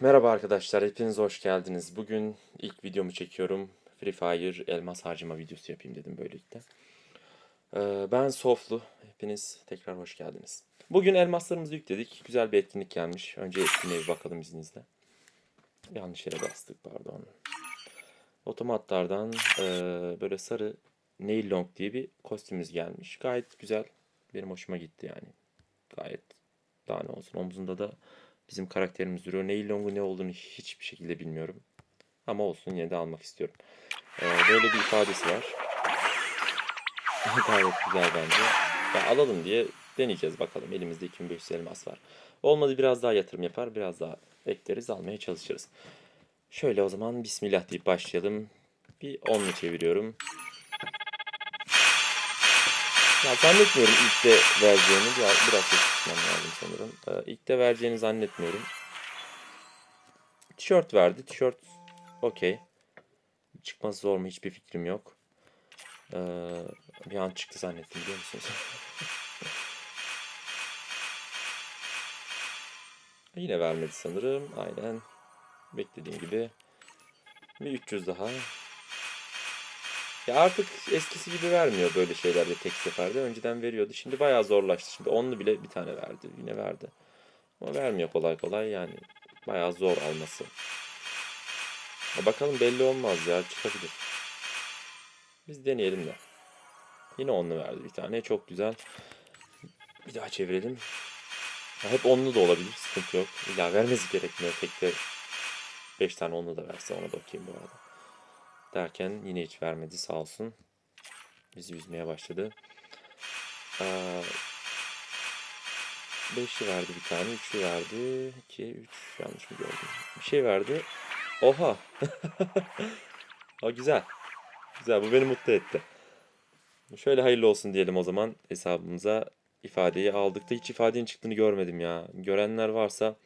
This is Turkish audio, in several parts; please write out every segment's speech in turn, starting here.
Merhaba arkadaşlar, hepiniz hoş geldiniz. Bugün ilk videomu çekiyorum. Free Fire elmas harcama videosu yapayım dedim böylelikle. Ee, ben Soflu, hepiniz tekrar hoş geldiniz. Bugün elmaslarımızı yükledik. Güzel bir etkinlik gelmiş. Önce etkinliğe bir bakalım izninizle. Yanlış yere bastık pardon. Otomatlardan eee, böyle sarı nail long diye bir kostümümüz gelmiş. Gayet güzel. Benim hoşuma gitti yani. Gayet daha ne olsun. Omzunda da bizim karakterimiz. Nail Long'un ne olduğunu hiçbir şekilde bilmiyorum. Ama olsun yine de almak istiyorum. Ee, böyle bir ifadesi var. Gayet güzel bence. Ya alalım diye deneyeceğiz bakalım. Elimizde 2500 elmas var. Olmadı biraz daha yatırım yapar. Biraz daha bekleriz. Almaya çalışırız. Şöyle o zaman Bismillah deyip başlayalım. Bir 10'lu çeviriyorum. Ya zannetmiyorum ilk de vereceğini. Biraz, biraz kısmam lazım sanırım. Ee, ilk de vereceğini zannetmiyorum. Tişört verdi. Tişört okey. Çıkması zor mu hiçbir fikrim yok. Ee, bir an çıktı zannettim biliyor musunuz? Yine vermedi sanırım. Aynen. Beklediğim gibi. Bir 300 daha. Ya artık eskisi gibi vermiyor böyle şeylerde tek seferde. Önceden veriyordu. Şimdi bayağı zorlaştı. Şimdi onlu bile bir tane verdi. Yine verdi. Ama vermiyor kolay kolay yani. Bayağı zor alması. Ya bakalım belli olmaz ya. Çıkabilir. Biz deneyelim de. Yine onlu verdi bir tane. Çok güzel. Bir daha çevirelim. Ya hep onlu da olabilir. Sıkıntı yok. İlla vermesi gerekmiyor. Tekte 5 tane onlu da verse ona da okuyayım bu arada. Derken yine hiç vermedi sağ olsun. Bizi üzmeye başladı. Ee, beşli verdi bir tane. Üçlü verdi. İki, üç. Yanlış mı gördüm? Bir şey verdi. Oha. o güzel. Güzel. Bu beni mutlu etti. Şöyle hayırlı olsun diyelim o zaman hesabımıza ifadeyi aldık da hiç ifadenin çıktığını görmedim ya. Görenler varsa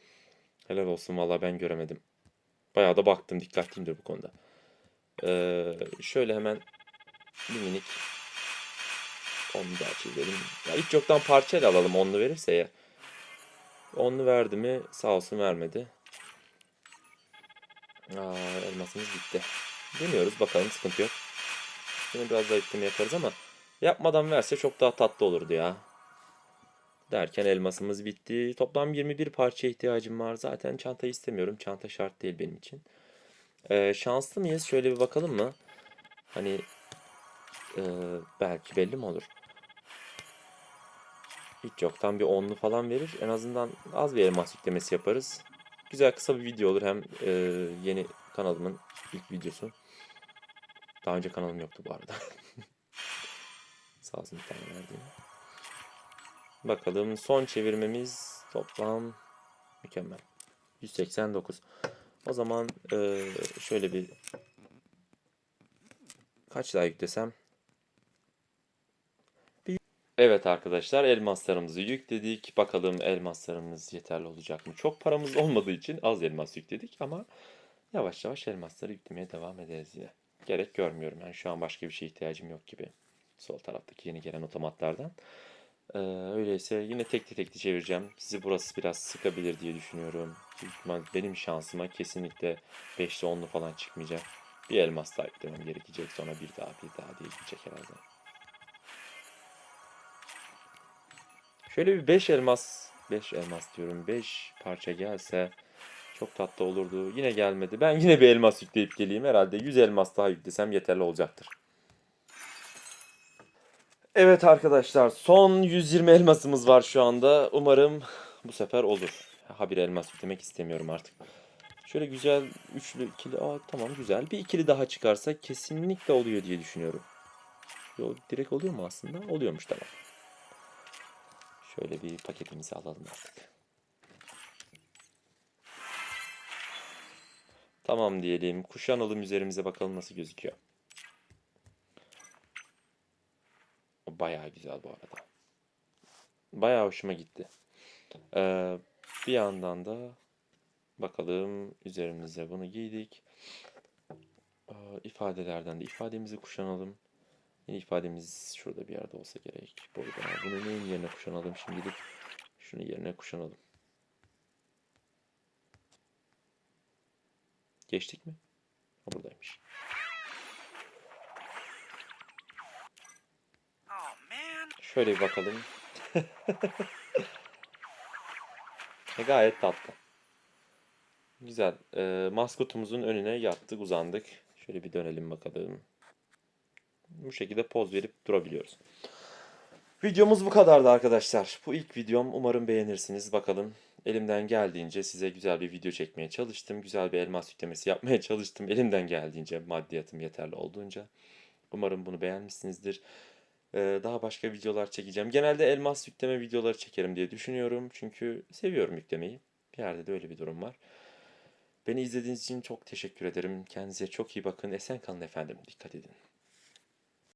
helal olsun valla ben göremedim. Bayağı da baktım dikkatliyimdir bu konuda. Ee, şöyle hemen bir minik onu daha çizelim. Ya hiç yoktan parçayla alalım onlu verirse ya. Onlu verdi mi sağ olsun vermedi. Aa, elmasımız bitti. Deniyoruz bakalım sıkıntı yok. Yine biraz daha yükleme yaparız ama yapmadan verse çok daha tatlı olurdu ya. Derken elmasımız bitti. Toplam 21 parça ihtiyacım var. Zaten çantayı istemiyorum. Çanta şart değil benim için. Ee, şanslı mıyız? Şöyle bir bakalım mı? Hani e, belki belli mi olur? Hiç yoktan bir onlu falan verir. En azından az bir elmas yüklemesi yaparız. Güzel kısa bir video olur. Hem e, yeni kanalımın ilk videosu. Daha önce kanalım yoktu bu arada. Sağ olsun bir tane verdiğim. Bakalım son çevirmemiz toplam mükemmel. 189. O zaman e, şöyle bir kaç yüklesem? Bir... Evet arkadaşlar elmaslarımızı yükledik. Bakalım elmaslarımız yeterli olacak mı? Çok paramız olmadığı için az elmas yükledik ama yavaş yavaş elmasları yüklemeye devam ederiz yine. Gerek görmüyorum. Yani şu an başka bir şeye ihtiyacım yok gibi. Sol taraftaki yeni gelen otomatlardan. Ee, öyleyse yine tekli tekli çevireceğim. Sizi burası biraz sıkabilir diye düşünüyorum. Benim şansıma kesinlikle 5'li 10'lu falan çıkmayacak. Bir elmas daha eklemem gerekecek. Sonra bir daha bir daha diye gidecek herhalde. Şöyle bir 5 elmas 5 elmas diyorum. 5 parça gelse çok tatlı olurdu. Yine gelmedi. Ben yine bir elmas yükleyip geleyim. Herhalde 100 elmas daha yüklesem yeterli olacaktır. Evet arkadaşlar son 120 elmasımız var şu anda. Umarım bu sefer olur. Ha bir elmas yüklemek istemiyorum artık. Şöyle güzel üçlü ikili aa tamam güzel. Bir ikili daha çıkarsa kesinlikle oluyor diye düşünüyorum. Yo, direkt oluyor mu aslında? Oluyormuş tamam. Şöyle bir paketimizi alalım artık. Tamam diyelim. Kuşanalım üzerimize bakalım nasıl gözüküyor. O bayağı güzel bu arada. Bayağı hoşuma gitti. Ee, bir yandan da bakalım üzerimize bunu giydik. Ee, ifadelerden de ifademizi kuşanalım. Yine ifademiz şurada bir yerde olsa gerek. Burada. Bunu neyin yerine kuşanalım şimdilik? Şunu yerine kuşanalım. Geçtik mi? Buradaymış. Şöyle bir bakalım. E, Gayet tatlı. Güzel. Ee, maskotumuzun önüne yattık, uzandık. Şöyle bir dönelim bakalım. Bu şekilde poz verip durabiliyoruz. Videomuz bu kadardı arkadaşlar. Bu ilk videom. Umarım beğenirsiniz. Bakalım. Elimden geldiğince size güzel bir video çekmeye çalıştım. Güzel bir elmas yüklemesi yapmaya çalıştım. Elimden geldiğince, maddiyatım yeterli olduğunca. Umarım bunu beğenmişsinizdir. Ee, daha başka videolar çekeceğim. Genelde elmas yükleme videoları çekerim diye düşünüyorum. Çünkü seviyorum yüklemeyi. Bir yerde de öyle bir durum var. Beni izlediğiniz için çok teşekkür ederim. Kendinize çok iyi bakın. Esen kalın efendim. Dikkat edin.